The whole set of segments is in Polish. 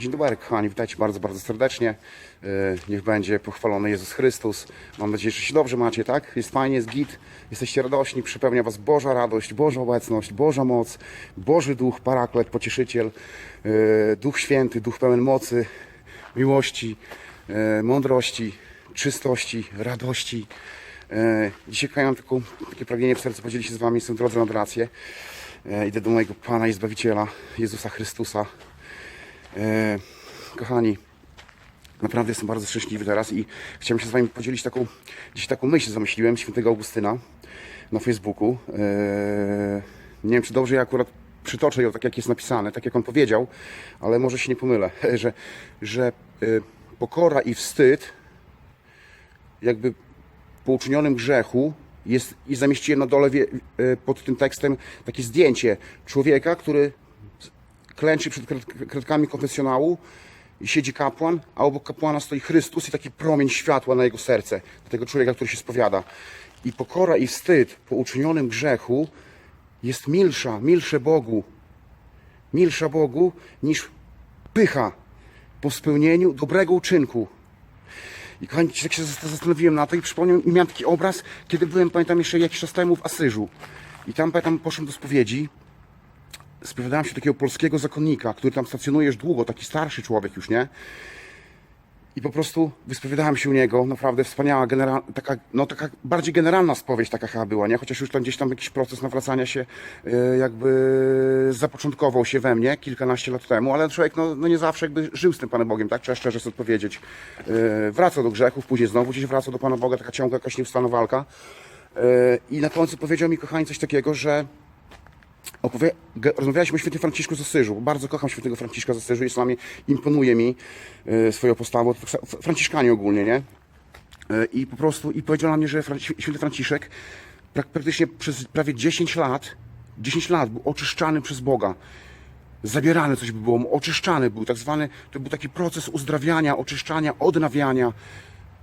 Dzień dobry, kochani, witajcie bardzo, bardzo serdecznie. E, Niech będzie pochwalony Jezus Chrystus. Mam nadzieję, że się dobrze macie, tak? Jest fajnie, jest git, jesteście radośni, przypełnia was Boża radość, Boża obecność, Boża moc, Boży Duch, Paraklet, Pocieszyciel, e, Duch Święty, Duch pełen mocy, miłości, e, mądrości, czystości, radości. Dzisiaj kochani, mam taką, takie pragnienie w sercu podzielić się z wami, jestem w drodze nad Idę do mojego Pana i Zbawiciela, Jezusa Chrystusa. E, kochani, naprawdę jestem bardzo szczęśliwy teraz i chciałem się z Wami podzielić taką, dziś taką myśl zamyśliłem świętego Augustyna na Facebooku. E, nie wiem, czy dobrze ja akurat przytoczę ją tak, jak jest napisane, tak jak on powiedział, ale może się nie pomylę, że, że e, pokora i wstyd jakby po uczynionym grzechu jest i zamieściłem na dole wie, e, pod tym tekstem takie zdjęcie człowieka, który klęczy przed kratkami konfesjonału i siedzi kapłan, a obok kapłana stoi Chrystus i taki promień światła na jego serce, do tego człowieka, który się spowiada. I pokora i wstyd po uczynionym grzechu jest milsza, milsze Bogu, milsza Bogu niż pycha po spełnieniu dobrego uczynku. I kochani, tak się zast- zastanowiłem na to i przypomniał mi miałem taki obraz, kiedy byłem, pamiętam jeszcze jakiś czas temu w Asyżu. I tam, pamiętam, poszedłem do spowiedzi spowiadałem się takiego polskiego zakonnika, który tam stacjonuje długo, taki starszy człowiek już, nie? I po prostu wyspowiadałem się u niego, naprawdę wspaniała, genera- taka, no taka bardziej generalna spowiedź taka chyba była, nie? Chociaż już tam gdzieś tam jakiś proces nawracania się e, jakby zapoczątkował się we mnie kilkanaście lat temu, ale człowiek no, no nie zawsze jakby żył z tym Panem Bogiem, tak? Trzeba szczerze sobie odpowiedzieć. E, wracał do grzechów, później znowu gdzieś wracał do Pana Boga, taka ciągła jakaś nieustanna. E, I na końcu powiedział mi, kochani, coś takiego, że opowie... rozmawialiśmy o świętym Franciszku z Asyżu. Bardzo kocham świętego Franciszka z Asyżu. Jest mnie, imponuje mi e, swoją postawą. Franciszkanie ogólnie, nie? E, I po prostu, i powiedział na mnie, że święty Franciszek prak- praktycznie przez prawie 10 lat, 10 lat był oczyszczany przez Boga. Zabierany coś by było, mu, oczyszczany był, tak zwany, to był taki proces uzdrawiania, oczyszczania, odnawiania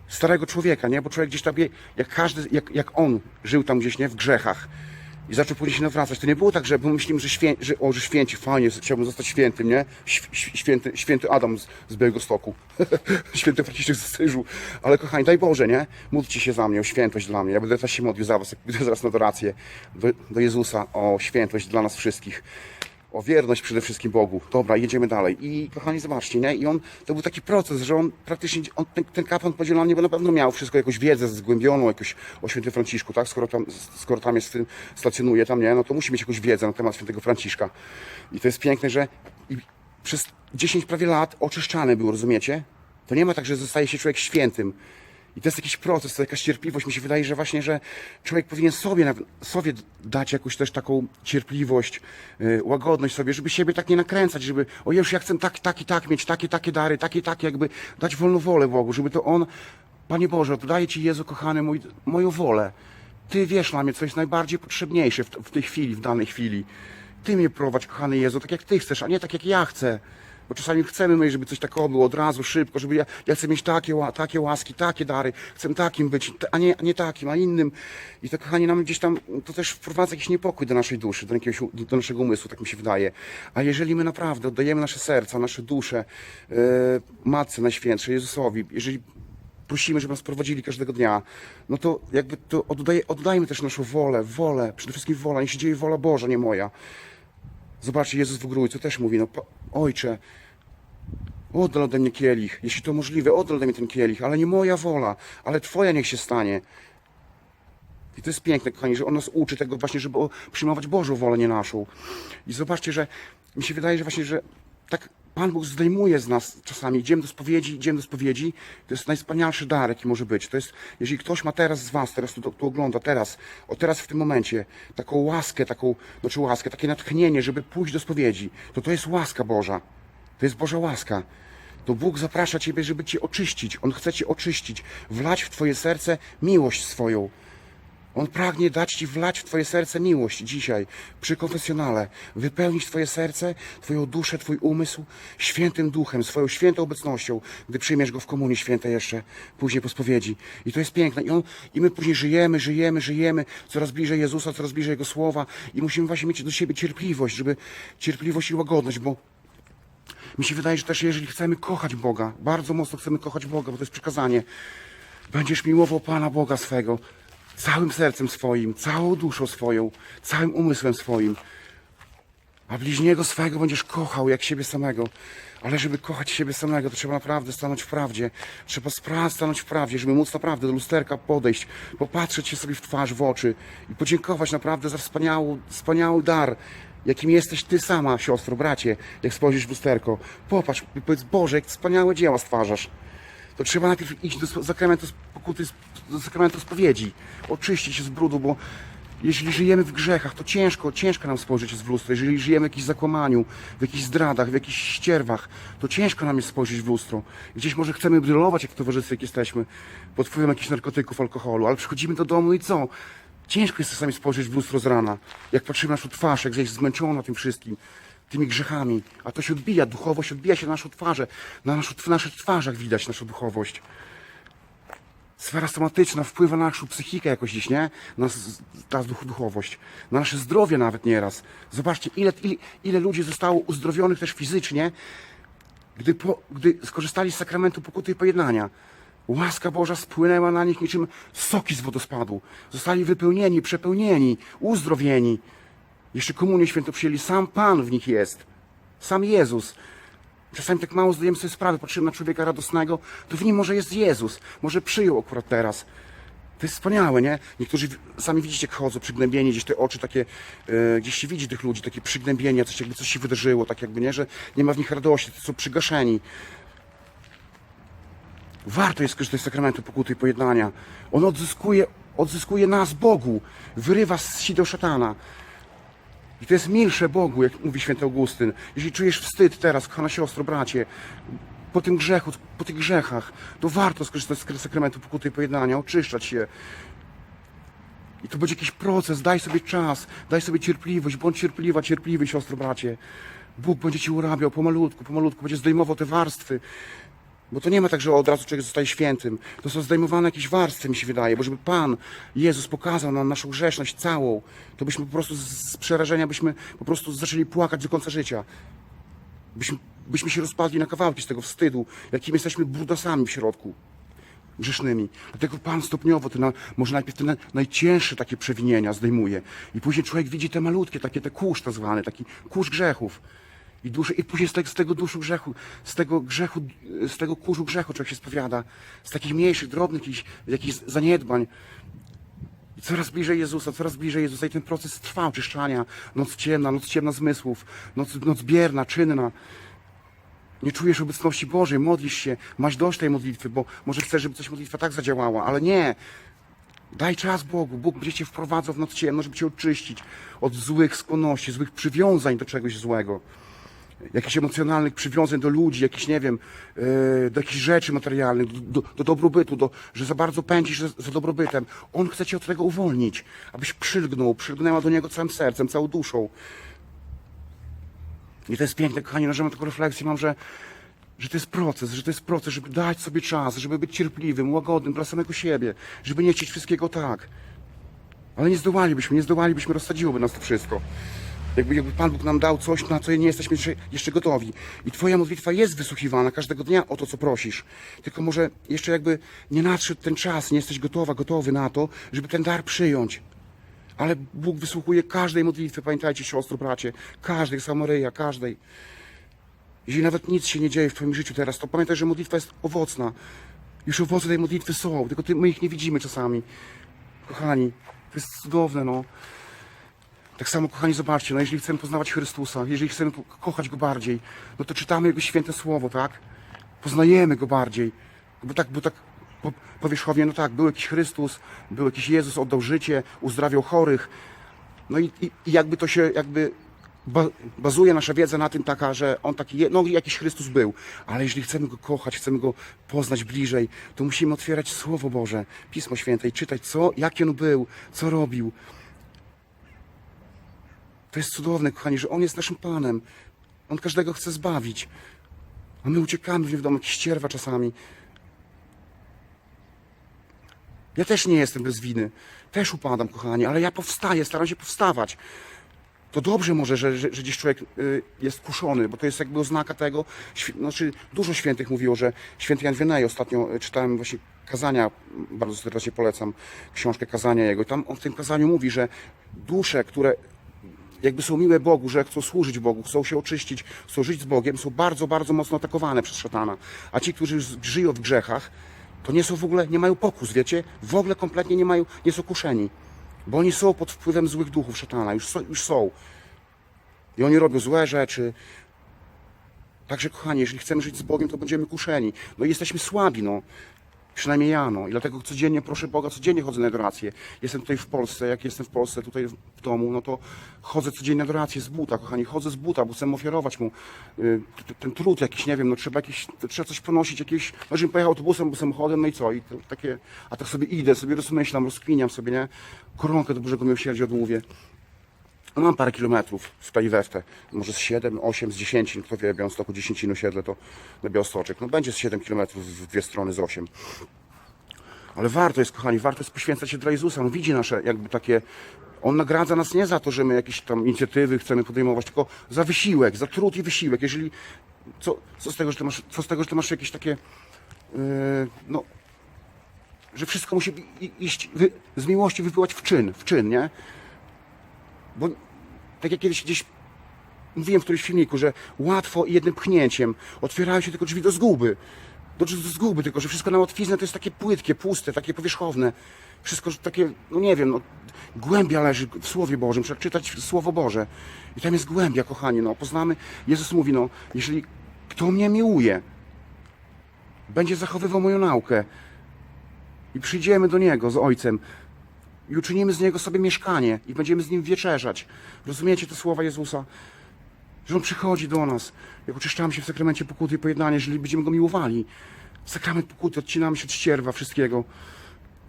starego człowieka, nie? Bo człowiek gdzieś tam, jak każdy, jak, jak on żył tam gdzieś, nie? W grzechach. I zaczął później się nawracać. To nie było tak, że bo myślimy, że, świę, że, o, że święci, fajnie, chciałbym zostać świętym, nie? Święty, święty Adam z, z Białego Stoku. święty Franciszek z Syżu. Ale kochani, daj Boże, nie? Módlcie się za mnie, o świętość dla mnie. Ja będę też się modlił za was, jak pójdę zaraz na adorację do, do Jezusa, o świętość dla nas wszystkich o wierność przede wszystkim Bogu. Dobra, jedziemy dalej. I kochani, zobaczcie, nie? I on, to był taki proces, że on praktycznie, on, ten, ten kapłan podzielony, bo na pewno miał wszystko, jakąś wiedzę zgłębioną, jakoś o świętym Franciszku, tak? Skoro tam, skoro tam jest, stacjonuje tam, nie? No to musi mieć jakąś wiedzę na temat świętego Franciszka. I to jest piękne, że przez 10 prawie lat oczyszczany był, rozumiecie? To nie ma tak, że zostaje się człowiek świętym. I to jest jakiś proces, to jakaś cierpliwość. Mi się wydaje, że właśnie, że człowiek powinien sobie, sobie dać jakąś też taką cierpliwość, yy, łagodność sobie, żeby siebie tak nie nakręcać, żeby o już ja chcę tak, tak i tak mieć, takie, takie dary, takie, takie, jakby dać wolną wolę Bogu, żeby to On, Panie Boże, oddaję Ci Jezu kochany mój, moją wolę. Ty wiesz dla mnie, co jest najbardziej potrzebniejsze w, w tej chwili, w danej chwili. Ty mnie prowadź, kochany Jezu, tak jak Ty chcesz, a nie tak jak ja chcę. Bo czasami chcemy mieć, żeby coś takiego było od razu, szybko, żeby ja, ja chcę mieć takie, takie łaski, takie dary, chcę takim być, a nie, a nie takim, a innym. I to, kochani, nam gdzieś tam, to też wprowadza jakiś niepokój do naszej duszy, do, jakiegoś, do naszego umysłu, tak mi się wydaje. A jeżeli my naprawdę oddajemy nasze serca, nasze dusze yy, Matce Najświętszej, Jezusowi, jeżeli prosimy, żeby nas prowadzili każdego dnia, no to jakby to oddaje, oddajmy też naszą wolę, wolę, przede wszystkim wolę, niech się dzieje wola Boża, nie moja. Zobaczcie, Jezus w Grójcu też mówi, no Ojcze, oddal ode mnie kielich, jeśli to możliwe, oddal ode mnie ten kielich, ale nie moja wola, ale Twoja niech się stanie. I to jest piękne, kochani, że On nas uczy tego właśnie, żeby przyjmować Bożą wolę, nie naszą. I zobaczcie, że mi się wydaje, że właśnie, że tak Pan Bóg zdejmuje z nas czasami, idziemy do spowiedzi, idziemy do spowiedzi, to jest najwspanialszy dar, jaki może być. To jest, jeżeli ktoś ma teraz z Was, teraz tu, tu ogląda, teraz, o teraz w tym momencie, taką łaskę, taką, znaczy łaskę, takie natchnienie, żeby pójść do spowiedzi, to to jest łaska Boża. To jest Boża łaska. To Bóg zaprasza Ciebie, żeby Cię oczyścić. On chce Cię oczyścić, wlać w Twoje serce miłość swoją. On pragnie dać Ci wlać w Twoje serce miłość dzisiaj, przy konfesjonale. Wypełnić Twoje serce, Twoją duszę, Twój umysł świętym duchem, swoją świętą obecnością, gdy przyjmiesz Go w komunii świętej jeszcze, później po spowiedzi. I to jest piękne. I, on, I my później żyjemy, żyjemy, żyjemy, coraz bliżej Jezusa, coraz bliżej Jego Słowa i musimy właśnie mieć do siebie cierpliwość, żeby cierpliwość i łagodność, bo Mi się wydaje, że też jeżeli chcemy kochać Boga, bardzo mocno chcemy kochać Boga, bo to jest przykazanie, będziesz miłował Pana Boga swego całym sercem swoim, całą duszą swoją, całym umysłem swoim, a bliźniego swego będziesz kochał jak siebie samego. Ale żeby kochać siebie samego, to trzeba naprawdę stanąć w prawdzie. Trzeba stanąć w prawdzie, żeby móc naprawdę do lusterka podejść, popatrzeć się sobie w twarz, w oczy i podziękować naprawdę za wspaniały, wspaniały dar, jakim jesteś ty sama, siostro, bracie, jak spojrzysz w lusterko. Popatrz powiedz, Boże, jak wspaniałe dzieła stwarzasz. To trzeba najpierw iść do sakramentu pokuty, do sakramentu spowiedzi, oczyścić się z brudu, bo jeśli żyjemy w grzechach, to ciężko, ciężko nam spojrzeć w lustro. Jeżeli żyjemy w jakimś zakłamaniu, w jakichś zdradach, w jakichś ścierwach, to ciężko nam jest spojrzeć w lustro. Gdzieś może chcemy brylować, jak w towarzystwie, jak jesteśmy, pod wpływem jakichś narkotyków, alkoholu, ale przychodzimy do domu i co? Ciężko jest czasami spojrzeć w lustro z rana. Jak patrzymy na naszą twarz, jak jest zmęczona tym wszystkim, tymi grzechami. A to się odbija, duchowość odbija się na naszą twarzę. Na, naszą, naszych twarzach widać naszą duchowość sfera somatyczna wpływa na naszą psychikę jakoś gdzieś, nie? Na ta duch, duchowość, na nasze zdrowie nawet nieraz. Zobaczcie, ile, ile, ile ludzi zostało uzdrowionych też fizycznie, gdy, po, gdy skorzystali z sakramentu pokuty i pojednania. Łaska Boża spłynęła na nich niczym soki z wodospadu. Zostali wypełnieni, przepełnieni, uzdrowieni. Jeszcze komunię świętą przyjęli. Sam Pan w nich jest. Sam Jezus. Czasami tak mało zdajemy sobie sprawy, patrzymy na człowieka radosnego, to w nim może jest Jezus, może przyjął akurat teraz. To jest wspaniałe, nie? Niektórzy sami widzicie, jak chodzą przygnębieni, gdzieś te oczy takie, e, gdzieś się widzi tych ludzi, takie przygnębienia, coś jakby coś się wydarzyło, tak jakby, nie? Że nie ma w nich radości, to są przygaszeni. Warto jest korzystać z sakramentu pokuty i pojednania. On odzyskuje, odzyskuje nas Bogu, wyrywa z sideł szatana. I to jest milsze Bogu, jak mówi święty Augustyn. Jeżeli czujesz wstyd teraz, kochana siostro, bracie, po tym grzechu, po tych grzechach, to warto skorzystać z sakramentu pokuty i pojednania, oczyszczać się. I to będzie jakiś proces, daj sobie czas, daj sobie cierpliwość, bądź cierpliwa, cierpliwy, siostro, bracie. Bóg będzie ci urabiał pomalutku, pomalutku, będzie zdejmował te warstwy. Bo to nie ma tak, że od razu człowiek zostaje świętym. To są zdejmowane jakieś warstwy, mi się wydaje, bo żeby Pan, Jezus pokazał nam naszą grzeszność całą, to byśmy po prostu z- przerażenia byśmy po prostu zaczęli płakać do końca życia. Byśmy, byśmy się rozpadli na kawałki z tego wstydu, jakim jesteśmy brudasami w środku grzesznymi. Dlatego Pan stopniowo, te na, może najpierw te na, najcięższe takie przewinienia zdejmuje i później człowiek widzi te malutkie, takie te kurz tak zwany, taki kurz grzechów. I, duszy, I później z tego, z tego duszu grzechu, z tego grzechu, z tego kurzu grzechu człowiek się spowiada, z takich mniejszych, drobnych jakichś, jakichś zaniedbań. I coraz bliżej Jezusa, coraz bliżej Jezusa i ten proces trwa oczyszczania. Noc ciemna, noc ciemna zmysłów, noc, noc bierna, czynna. Nie czujesz obecności Bożej, modlisz się, masz dość tej modlitwy, bo może chcesz, żeby coś modlitwa tak zadziałała, ale nie. Daj czas Bogu. Bóg będzie cię wprowadzał w noc ciemną, żeby cię oczyścić od złych skłonności, złych przywiązań do czegoś złego. Jakichś emocjonalnych przywiązań do ludzi, jakichś, nie wiem, yy, do jakichś rzeczy materialnych, do, do, do dobrobytu, do, że za bardzo pędzisz za, za dobrobytem. On chce cię od tego uwolnić, abyś przylgnął, przylgnęła do Niego całym sercem, całą duszą. I to jest piękne, kochani, no, że mam taką refleksję, mam, że, że to jest proces, że to jest proces, żeby dać sobie czas, żeby być cierpliwym, łagodnym dla samego siebie, żeby nie chcieć wszystkiego tak. Ale nie zdołalibyśmy, nie zdołalibyśmy, rozsadziłoby nas to wszystko. Jakby, jakby Pan Bóg nam dał coś, na co nie jesteśmy jeszcze, jeszcze gotowi. I Twoja modlitwa jest wysłuchiwana każdego dnia o to, co prosisz. Tylko może jeszcze jakby nie nadszedł ten czas, nie jesteś gotowa, gotowy na to, żeby ten dar przyjąć. Ale Bóg wysłuchuje każdej modlitwy, pamiętajcie, siostro, bracie, każdej, sama Maryja, każdej. Jeżeli nawet nic się nie dzieje w Twoim życiu teraz, to pamiętaj, że modlitwa jest owocna. Już owoce tej modlitwy są, tylko ty, my ich nie widzimy czasami. Kochani, to jest cudowne, no. Tak samo, kochani, zobaczcie, no jeżeli chcemy poznawać Chrystusa, jeżeli chcemy ko- kochać Go bardziej, no to czytamy Jego święte Słowo, tak? Poznajemy Go bardziej. Bo tak, bo tak po, powierzchownie, no tak, był jakiś Chrystus, był jakiś Jezus, oddał życie, uzdrawiał chorych. No i, i, i jakby to się, jakby ba, bazuje nasza wiedza na tym taka, że On taki, no jakiś Chrystus był. Ale jeżeli chcemy Go kochać, chcemy Go poznać bliżej, to musimy otwierać Słowo Boże, Pismo Święte i czytać, co, jaki On był, co robił. To jest cudowne, kochani, że On jest naszym Panem. On każdego chce zbawić. A my uciekamy w nie wiadomo, jakieś ścierwa czasami. Ja też nie jestem bez winy. Też upadam, kochani, ale ja powstaję, staram się powstawać. to dobrze może, że, że, że gdzieś człowiek y, jest kuszony, bo to jest jakby oznaka tego, znaczy dużo świętych mówiło, że święty Jan Wienaj, ostatnio y, czytałem właśnie kazania, bardzo serdecznie polecam książkę kazania jego i tam on w tym kazaniu mówi, że dusze, które jakby są miłe Bogu, że chcą służyć Bogu, chcą się oczyścić, chcą żyć z Bogiem, są bardzo, bardzo mocno atakowane przez szatana. A ci, którzy żyją w grzechach, to nie są w ogóle, nie mają pokus, wiecie? W ogóle kompletnie nie mają, nie są kuszeni. Bo oni są pod wpływem złych duchów szatana, już są. Już są. I oni robią złe rzeczy. Także kochani, jeżeli chcemy żyć z Bogiem, to będziemy kuszeni. No i jesteśmy słabi, no. Przynajmniej ja, no. I dlatego codziennie proszę Boga, codziennie chodzę na adorację. Jestem tutaj w Polsce, jak jestem w Polsce, tutaj w domu, no to chodzę codziennie na adorację z buta, kochani. Chodzę z buta, bo chcę ofiarować mu y, ten trud jakiś, nie wiem, no trzeba jakieś, trzeba coś ponosić, jakieś, no żebym pojechał autobusem, bo samochodem, no i co? I to, takie, a tak sobie idę, sobie rozmyślam, rozkminiam sobie, nie? Koronkę do Bożego Miłosierdzia odmówię. No mam parę kilometrów w tej weftę. Może z 7, 8, z 10, no kto wie, Białymstoku 10 osiedle to na Białostoczek. No będzie z 7 kilometrów w dwie strony z 8. Ale warto jest, kochani, warto jest poświęcać się dla Jezusa. On widzi nasze jakby takie... On nagradza nas nie za to, że my jakieś tam inicjatywy chcemy podejmować, tylko za wysiłek, za trud i wysiłek. Jeżeli... Co, co, z, tego, że ty masz, co z tego, że ty masz jakieś takie... Yy, no... Że wszystko musi iść wy, z miłości wypływać w czyn, w czyn, nie? Bo tak jak kiedyś gdzieś mówiłem w którymś filmiku, że łatwo i jednym pchnięciem otwierają się tylko drzwi do zguby. Do, do zguby, tylko że wszystko na łatwiznę to jest takie płytkie, puste, takie powierzchowne. Wszystko takie, no nie wiem, no, głębia leży w Słowie Bożym, trzeba czytać Słowo Boże. I tam jest głębia, kochani, no, poznamy. Jezus mówi, no, jeżeli kto mnie miłuje, będzie zachowywał moją naukę i przyjdziemy do Niego z Ojcem, i uczynimy z niego sobie mieszkanie i będziemy z nim wieczerzać. Rozumiecie te słowa Jezusa? Że on przychodzi do nas, jak oczyszczamy się w sakramencie pokuty i pojednania, jeżeli będziemy go miłowali. Sakrament pokuty, odcinamy się od ścierwa wszystkiego.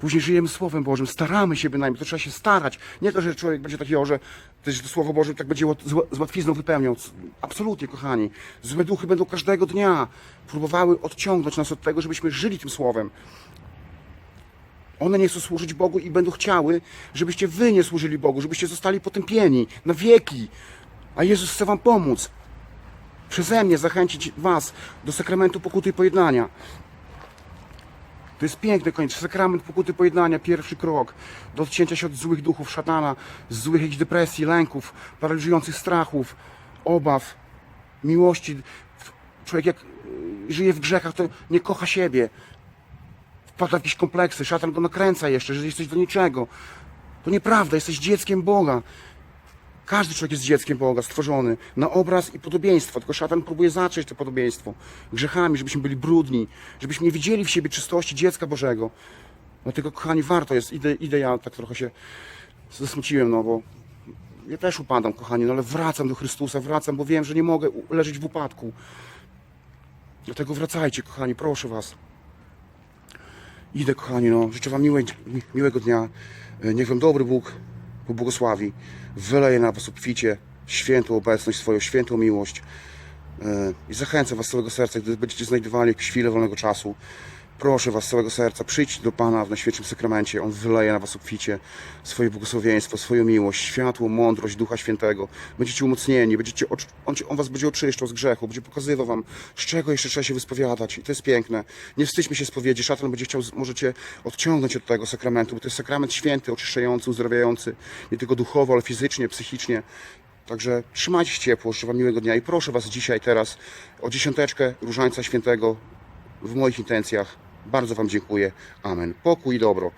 Później żyjemy Słowem Bożym, staramy się bynajmniej, to trzeba się starać. Nie to, że człowiek będzie taki, o, że to Słowo Boże tak będzie z ła- z łatwizną wypełniał. Absolutnie, kochani. Złe duchy będą każdego dnia próbowały odciągnąć nas od tego, żebyśmy żyli tym Słowem. One nie chcą służyć Bogu i będą chciały, żebyście wy nie służyli Bogu, żebyście zostali potępieni na wieki. A Jezus chce wam pomóc. Przeze mnie zachęcić was do sakramentu pokuty i pojednania. To jest piękny koniec. Sakrament pokuty pojednania, pierwszy krok do odcięcia się od złych duchów szatana, z złych jakichś depresji, lęków, paraliżujących strachów, obaw, miłości. Człowiek jak y, żyje w grzechach, to nie kocha siebie wpada w jakieś kompleksy, szatan go nakręca jeszcze, że jesteś do niczego. To nieprawda, jesteś dzieckiem Boga. Każdy człowiek jest dzieckiem Boga, stworzony na obraz i podobieństwo, tylko szatan próbuje zacząć to podobieństwo grzechami, żebyśmy byli brudni, żebyśmy nie widzieli w siebie czystości dziecka Bożego. Dlatego, kochani, warto jest, idę, idę ja tak trochę się zasmuciłem, no bo ja też upadam, kochani, no ale wracam do Chrystusa, wracam, bo wiem, że nie mogę leżeć w upadku. Dlatego wracajcie, kochani, proszę was. Idę, kochani, no. Życzę Wam miłe, mi- miłego dnia. E, Niech Wam dobry Bóg pobłogosławi. Wyleje na Was obficie świętą obecność swoją, świętą miłość. E, I zachęcam Was z całego serca, gdy będziecie znajdowali jakieś chwilę wolnego czasu. Proszę Was z całego serca, przyjdźcie do Pana w Najświętszym Sakramencie. On wyleje na Was obficie swoje błogosławieństwo, swoją miłość, światło, mądrość Ducha Świętego. Będziecie umocnieni, będziecie, on, on Was będzie oczyszczał z grzechu, będzie pokazywał Wam, z czego jeszcze trzeba się wyspowiadać. I to jest piękne. Nie wstydźmy się spowiedzi. Szatan będzie chciał, możecie odciągnąć od tego sakramentu, bo to jest sakrament święty, oczyszczający, uzdrawiający, nie tylko duchowo, ale fizycznie, psychicznie. Także trzymajcie się ciepło, życzę Wam miłego dnia i proszę Was dzisiaj, teraz o dziesiąteczkę Różańca Świętego w moich intencjach. Bardzo Wam dziękuję. Amen. Pokój i dobro.